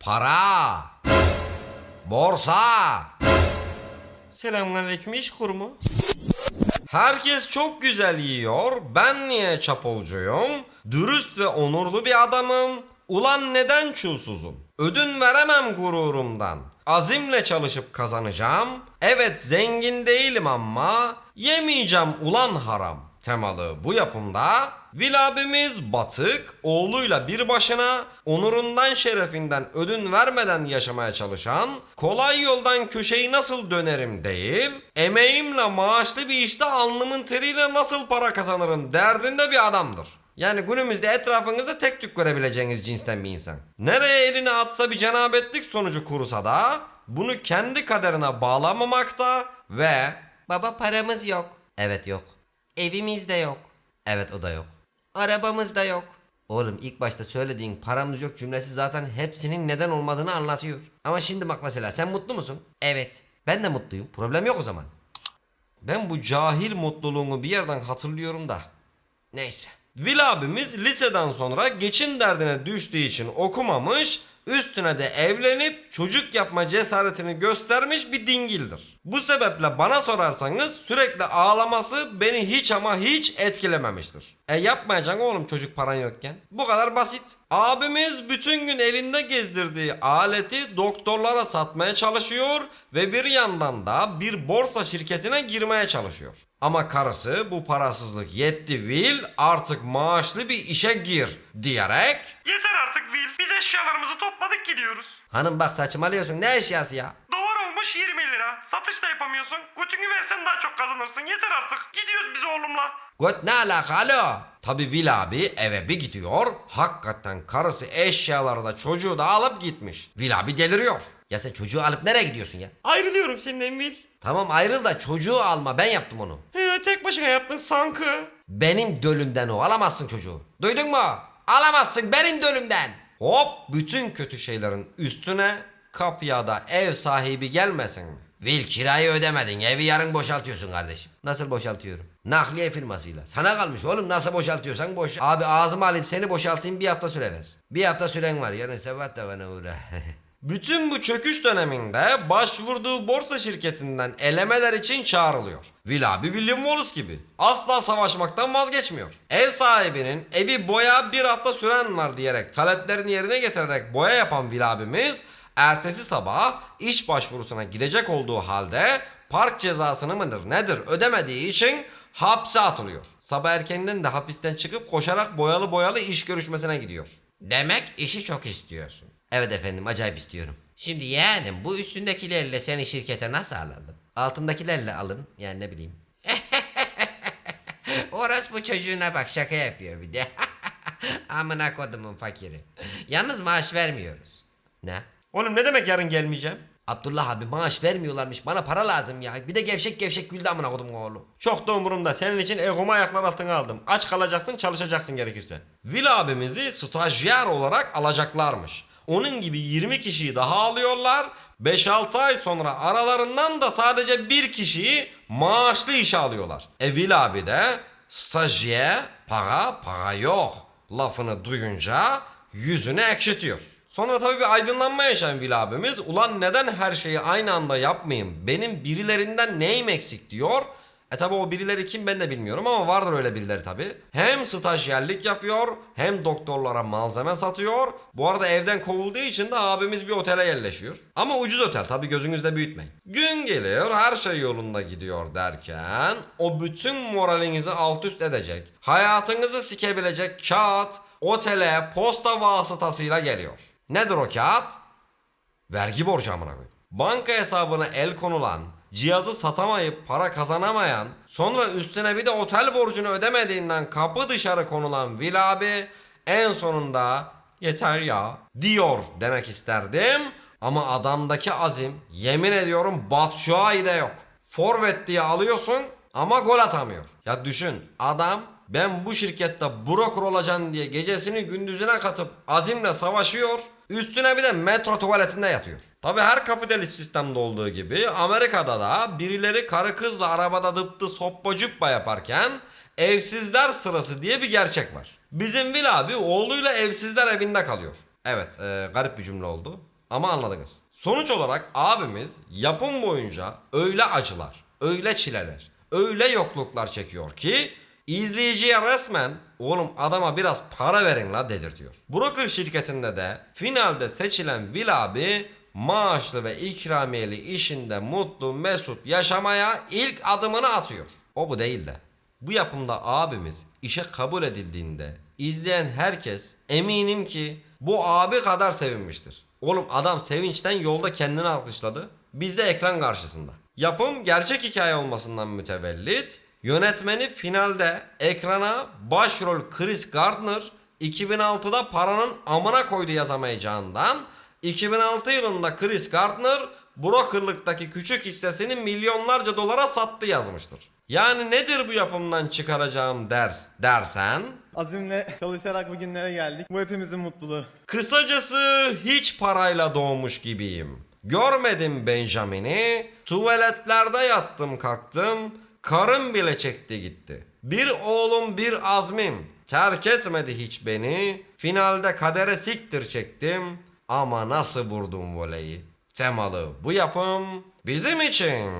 Para. Borsa. Selamünaleyküm iş kurumu. Herkes çok güzel yiyor. Ben niye çapulcuyum? Dürüst ve onurlu bir adamım. Ulan neden çulsuzum? Ödün veremem gururumdan. Azimle çalışıp kazanacağım. Evet zengin değilim ama yemeyeceğim ulan haram. Temalı bu yapımda Vil abimiz batık, oğluyla bir başına, onurundan şerefinden ödün vermeden yaşamaya çalışan, kolay yoldan köşeyi nasıl dönerim değil, emeğimle maaşlı bir işte alnımın teriyle nasıl para kazanırım derdinde bir adamdır. Yani günümüzde etrafınızda tek tük görebileceğiniz cinsten bir insan. Nereye elini atsa bir cenabetlik sonucu kurusa da bunu kendi kaderine bağlamamakta ve Baba paramız yok. evet yok. Evimiz de yok. Evet o da yok. Arabamız da yok. Oğlum ilk başta söylediğin paramız yok cümlesi zaten hepsinin neden olmadığını anlatıyor. Ama şimdi bak mesela sen mutlu musun? Evet. Ben de mutluyum. Problem yok o zaman. Ben bu cahil mutluluğunu bir yerden hatırlıyorum da. Neyse. Vil abimiz liseden sonra geçin derdine düştüğü için okumamış, üstüne de evlenip çocuk yapma cesaretini göstermiş bir dingildir. Bu sebeple bana sorarsanız sürekli ağlaması beni hiç ama hiç etkilememiştir. E yapmayacaksın oğlum çocuk paran yokken. Bu kadar basit. Abimiz bütün gün elinde gezdirdiği aleti doktorlara satmaya çalışıyor ve bir yandan da bir borsa şirketine girmeye çalışıyor. Ama karısı bu parasızlık yetti Will artık maaşlı bir işe gir diyerek Yeter. Biz eşyalarımızı topladık gidiyoruz. Hanım bak saçmalıyorsun ne eşyası ya? Dolar olmuş 20 lira. Satış da yapamıyorsun. Götünü versen daha çok kazanırsın. Yeter artık. Gidiyoruz biz oğlumla. Göt ne alaka alo? Tabi Will abi eve bir gidiyor. Hakikaten karısı eşyaları da çocuğu da alıp gitmiş. Will abi deliriyor. Ya sen çocuğu alıp nereye gidiyorsun ya? Ayrılıyorum senden Will. Tamam ayrıl da çocuğu alma ben yaptım onu. He, tek başına yaptın sanki. Benim dölümden o alamazsın çocuğu. Duydun mu? Alamazsın benim dölümden. Hop bütün kötü şeylerin üstüne kapıya da ev sahibi gelmesin mi? Vil kirayı ödemedin evi yarın boşaltıyorsun kardeşim. Nasıl boşaltıyorum? Nakliye firmasıyla. Sana kalmış oğlum nasıl boşaltıyorsan boş. Abi ağzımı alayım seni boşaltayım bir hafta süre ver. Bir hafta süren var yarın sabah da bana uğra. Bütün bu çöküş döneminde başvurduğu borsa şirketinden elemeler için çağrılıyor. Will William Wallace gibi. Asla savaşmaktan vazgeçmiyor. Ev sahibinin evi boya bir hafta süren var diyerek taleplerini yerine getirerek boya yapan Will abimiz ertesi sabah iş başvurusuna gidecek olduğu halde park cezasını mıdır nedir ödemediği için hapse atılıyor. Sabah erkenden de hapisten çıkıp koşarak boyalı boyalı iş görüşmesine gidiyor. Demek işi çok istiyorsun. Evet efendim acayip istiyorum. Şimdi yeğenim bu üstündekilerle seni şirkete nasıl alalım? Altındakilerle alın yani ne bileyim. Orası bu çocuğuna bak şaka yapıyor bir de. Amına kodumun fakiri. Yalnız maaş vermiyoruz. Ne? Oğlum ne demek yarın gelmeyeceğim? Abdullah abi maaş vermiyorlarmış bana para lazım ya. Bir de gevşek gevşek güldü amına kodum oğlu. Çok da umurumda. Senin için egomu ayaklar altına aldım. Aç kalacaksın çalışacaksın gerekirse. Will abimizi stajyer olarak alacaklarmış. Onun gibi 20 kişiyi daha alıyorlar. 5-6 ay sonra aralarından da sadece bir kişiyi maaşlı işe alıyorlar. E Will abi de stajyer para para yok lafını duyunca yüzünü ekşitiyor. Sonra tabii bir aydınlanma yaşayan Will abimiz ulan neden her şeyi aynı anda yapmayayım benim birilerinden neyim eksik diyor. E tabi o birileri kim ben de bilmiyorum ama vardır öyle birileri tabi. Hem stajyerlik yapıyor hem doktorlara malzeme satıyor. Bu arada evden kovulduğu için de abimiz bir otele yerleşiyor. Ama ucuz otel tabi gözünüzde büyütmeyin. Gün geliyor her şey yolunda gidiyor derken o bütün moralinizi alt üst edecek. Hayatınızı sikebilecek kağıt otele posta vasıtasıyla geliyor. Nedir o kağıt? Vergi borcu amına koyayım. Banka hesabına el konulan, cihazı satamayıp para kazanamayan, sonra üstüne bir de otel borcunu ödemediğinden kapı dışarı konulan Will abi en sonunda yeter ya diyor demek isterdim. Ama adamdaki azim yemin ediyorum Batshuayi'de yok. Forvet diye alıyorsun ama gol atamıyor. Ya düşün adam ben bu şirkette broker olacağım diye gecesini gündüzüne katıp azimle savaşıyor. Üstüne bir de metro tuvaletinde yatıyor. Tabi her kapitalist sistemde olduğu gibi Amerika'da da birileri karı kızla arabada dıptı soppa cüppa yaparken evsizler sırası diye bir gerçek var. Bizim Will abi oğluyla evsizler evinde kalıyor. Evet e, garip bir cümle oldu ama anladınız. Sonuç olarak abimiz yapım boyunca öyle acılar, öyle çileler, öyle yokluklar çekiyor ki izleyiciye resmen oğlum adama biraz para verin la dedirtiyor. Broker şirketinde de finalde seçilen Will abi maaşlı ve ikramiyeli işinde mutlu mesut yaşamaya ilk adımını atıyor. O bu değil de. Bu yapımda abimiz işe kabul edildiğinde izleyen herkes eminim ki bu abi kadar sevinmiştir. Oğlum adam sevinçten yolda kendini alkışladı. Biz de ekran karşısında. Yapım gerçek hikaye olmasından mütevellit. Yönetmeni finalde ekrana başrol Chris Gardner 2006'da paranın amına koydu yazamayacağından 2006 yılında Chris Gardner brokerlıktaki küçük hissesini milyonlarca dolara sattı yazmıştır. Yani nedir bu yapımdan çıkaracağım ders dersen? Azimle çalışarak bugünlere geldik. Bu hepimizin mutluluğu. Kısacası hiç parayla doğmuş gibiyim. Görmedim Benjamin'i, tuvaletlerde yattım kalktım, karım bile çekti gitti. Bir oğlum bir azmim, terk etmedi hiç beni, finalde kadere siktir çektim, ama nasıl vurdum voleyi. Temalı bu yapım bizim için.